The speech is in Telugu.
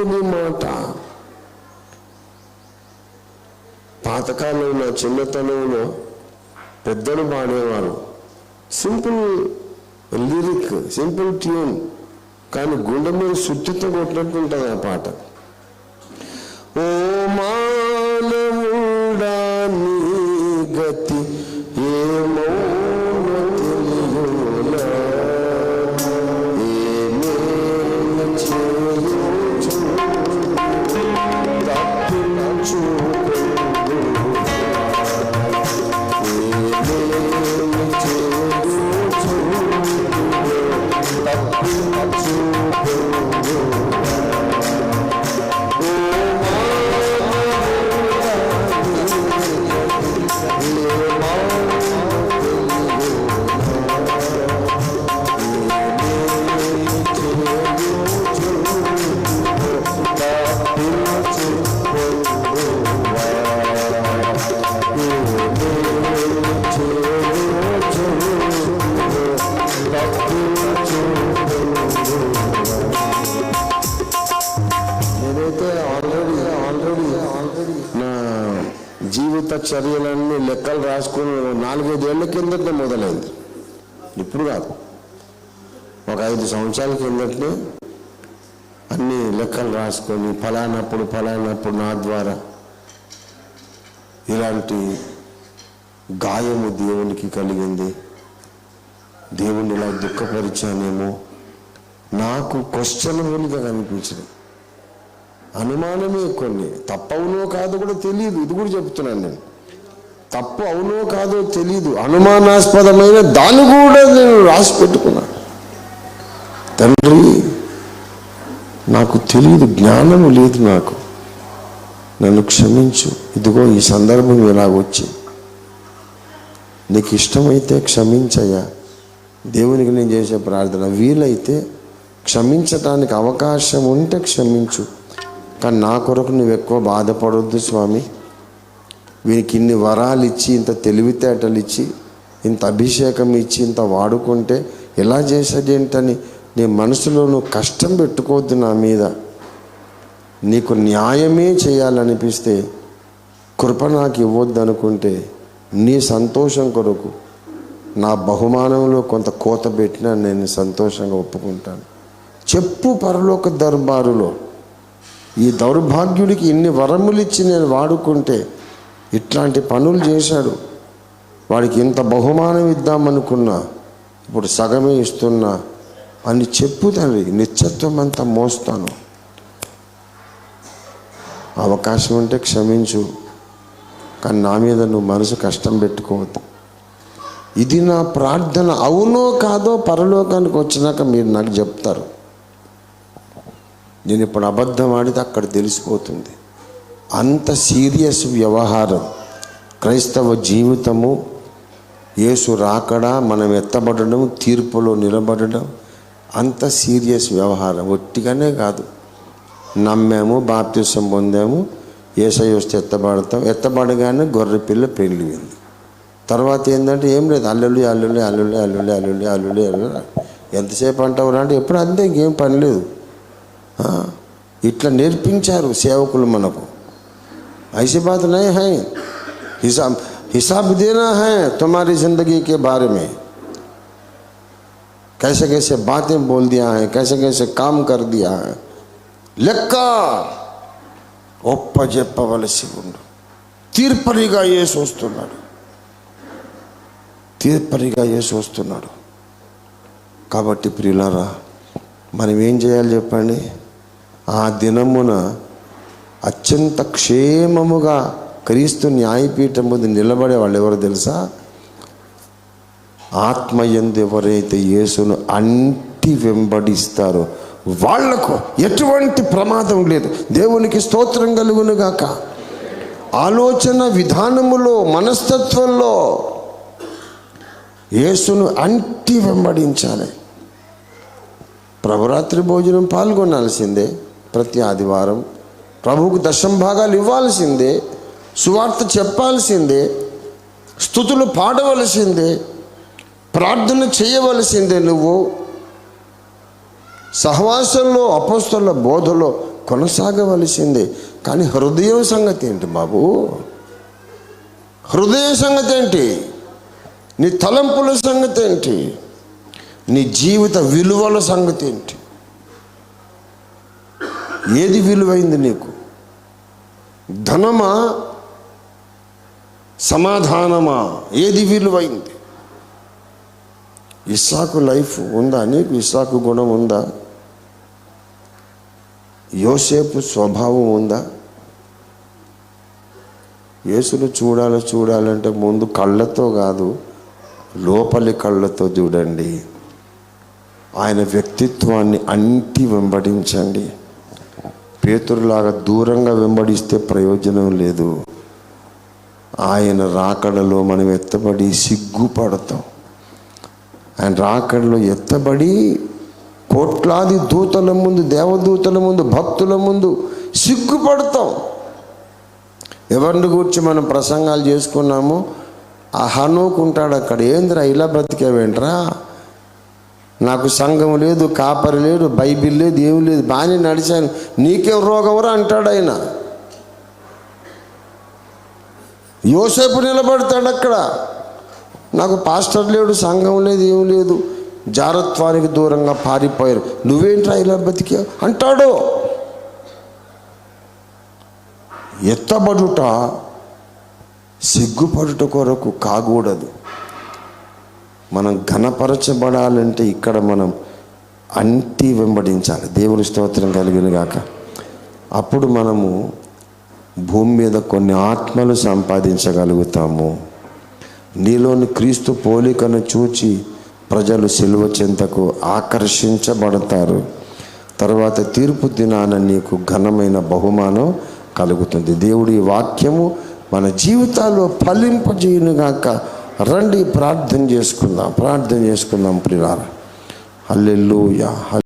దేవుని మాట. పాతకాలంలో చిన్నతనంలో పెద్దలు పాడేవారు. సింపుల్ లిరిక్ సింపుల్ ట్యూన్ కానీ గుండె మీద సుత్తితో కొట్టినట్టు ఉంటుంది ఆ పాట. ఓ మా 老师，老师。చర్యలన్నీ లెక్కలు రాసుకుని నాలుగైదేళ్ళ కిందటే మొదలైంది. ఇప్పుడు కాదు. ఒక ఐదు సంవత్సరాల కిందటే అన్ని లెక్కలు రాసుకొని ఫలానప్పుడు ఫలానప్పుడు నా ద్వారా ఇలాంటి గాయము దేవునికి కలిగింది. దేవుని ఇలా దుఃఖపరిచానేమో నాకు క్వశ్చనబుల్గా కనిపించింది. అనుమానమే కొన్ని. తప్పవునో కాదు కూడా తెలియదు. ఇది కూడా చెప్తున్నాను నేను. తప్పు అవునో కాదో తెలీదు. అనుమానాస్పదమైన దాన్ని కూడా నేను రాసి పెట్టుకున్నా. తండ్రి నాకు తెలియదు జ్ఞానము లేదు నాకు. నన్ను క్షమించు. ఇదిగో ఈ సందర్భం ఇలాగొచ్చి నీకు ఇష్టమైతే క్షమించయ్యా. దేవునికి నేను చేసే ప్రార్థన వీలైతే క్షమించటానికి అవకాశం ఉంటే క్షమించు. కానీ నా కొరకు నువ్వు ఎక్కువ బాధపడొద్దు స్వామి. వీనికి ఇన్ని వరాలు ఇచ్చి ఇంత తెలివితేటలు ఇచ్చి ఇంత అభిషేకం ఇచ్చి ఇంత వాడుకుంటే ఎలా చేసేదేంటని నీ మనసులో నువ్వు కష్టం పెట్టుకోవద్దు నా మీద. నీకు న్యాయమే చేయాలనిపిస్తే కృప నాకు ఇవ్వద్దు అనుకుంటే నీ సంతోషం కొరకు నా బహుమానంలో కొంత కోత పెట్టినా నేను సంతోషంగా ఒప్పుకుంటాను. చెప్పు పరలోక దర్బారులో ఈ దౌర్భాగ్యుడికి ఇన్ని వరములు ఇచ్చి నేను వాడుకుంటే ఇట్లాంటి పనులు చేశాడు. వాడికి ఇంత బహుమానం ఇద్దామనుకున్నా ఇప్పుడు సగమే ఇస్తున్నా అని చెప్పు తండ్రి. నిత్యత్వం అంతా మోస్తాను. అవకాశం ఉంటే క్షమించు కానీ నా మీద నువ్వు మనసు కష్టం పెట్టుకోవద్దు. ఇది నా ప్రార్థన అవునో కాదో పరలోకానికి వచ్చినాక మీరు నాకు చెప్తారు. నేను ఇప్పుడు అబద్ధం ఆడితే అక్కడ తెలిసిపోతుంది. అంత సీరియస్ వ్యవహారం. క్రైస్తవ జీవితము యేసు రాకడా మనం ఎత్తబడడం తీర్పులో నిలబడడం అంత సీరియస్ వ్యవహారం. ఒట్టిగానే కాదు. నమ్మాము బాప్తిసం పొందాము ఏసై వస్తే ఎత్తబడతాం. ఎత్తబడగానే గొర్రె పిల్ల పెళ్ళింది తర్వాత ఏంటంటే ఏం లేదు అల్లుళ్ళు అల్లుళ్ళు అల్లుళ్ళు అల్లుళ్ళు అల్లుళ్ళు అల్లుళ్ళు అల్లుళ్ళు ఎంతసేపు అంటావు అంటే ఎప్పుడు అంతే ఇంకేం పని లేదు. ఇట్లా నేర్పించారు సేవకులు మనకు. ऐसी बात नहीं है हिसाब हिसाब देना है तुम्हारी जिंदगी के बारे में कैसे कैसे बातें बोल दिया है कैसे कैसे काम कर दिया है లెక్క ఒప్ప చెప్పవలసి ఉండు తీర్పరిగా యేసు వస్తున్నాడు తీర్పరిగా యేసు వస్తున్నాడు కాబట్టి ప్రియులారా మనం ఏం చేయాలి చెప్పండి ఆ దినమున అత్యంత క్షేమముగా క్రీస్తు న్యాయపీఠం ముందు నిలబడే వాళ్ళు ఎవరో తెలుసా? ఆత్మయందు ఎవరైతే యేసును అంటి వెంబడిస్తారో వాళ్ళకు ఎటువంటి ప్రమాదం లేదు. దేవునికి స్తోత్రం కలుగును గాక ఆలోచన విధానములో మనస్తత్వంలో యేసును అంటి వెంబడించాలి. ప్రభురాత్రి భోజనం పాల్గొనాల్సిందే. ప్రతి ఆదివారం ప్రభువుకు దశం భాగాలు ఇవ్వాల్సిందే సువార్త చెప్పాల్సిందే స్థుతులు పాడవలసిందే ప్రార్థన చేయవలసిందే నువ్వు. సహవాసంలో అపస్తుల బోధలో కొనసాగవలసిందే. కానీ హృదయం సంగతి ఏంటి బాబు? హృదయ సంగతి ఏంటి? నీ తలంపుల సంగతి ఏంటి? నీ జీవిత విలువల సంగతి ఏంటి? ఏది విలువైంది నీకు? ధనమా? సమాధానమా? ఏది విలువైంది? ఇస్సాకు లైఫ్ ఉందా నీకు? ఇస్సాకు గుణం ఉందా? యోసేపు స్వభావం ఉందా? యేసును చూడాలి చూడాలంటే ముందు కళ్ళతో కాదు లోపలి కళ్ళతో చూడండి. ఆయన వ్యక్తిత్వాన్ని అంటి వెంబడించండి. పేతురులాగా దూరంగా వెంబడిస్తే ప్రయోజనం లేదు. ఆయన రాకడలో మనం ఎత్తబడి సిగ్గుపడతాం. ఆయన రాకడలో ఎత్తబడి కోట్లాది దూతల ముందు దేవదూతల ముందు భక్తుల ముందు సిగ్గుపడతాం. ఎవరిని గురించి మనం ప్రసంగాలు చేసుకున్నాము ఆ హనుకుంటాడు అక్కడ. ఏంద్రా ఇలా బ్రతికేవేంట్రా? నాకు సంఘం లేదు కాపరి లేదు బైబిల్ లేదు ఏమి లేదు. బాగానే నడిచాను. నీకేం రోగవరా అంటాడు ఆయన. యోసేపు నిలబడతాడు అక్కడ. నాకు పాస్టర్ లేడు సంఘం లేదు ఏం లేదు. జారత్వానికి దూరంగా పారిపోయారు. నువ్వేంట్రా ఇలా బతికా అంటాడు. ఎత్తబడుట సిగ్గుపడుట కొరకు కాకూడదు. మనం ఘనపరచబడాలంటే ఇక్కడ మనం అంటి వెంబడించాలి. దేవుని స్తోత్రం కలిగిన గాక అప్పుడు మనము భూమి మీద కొన్ని ఆత్మలు సంపాదించగలుగుతాము. నీలోని క్రీస్తు పోలికను చూచి ప్రజలు సిలువ చెంతకు ఆకర్షించబడతారు. తర్వాత తీర్పు దినాన నీకు ఘనమైన బహుమానం కలుగుతుంది. దేవుడి వాక్యము మన జీవితాల్లో ఫలింపజేయునుగాక. రండి ప్రార్థన చేసుకుందాం ప్రార్థన చేసుకుందాం ప్రియారా హల్లెలూయా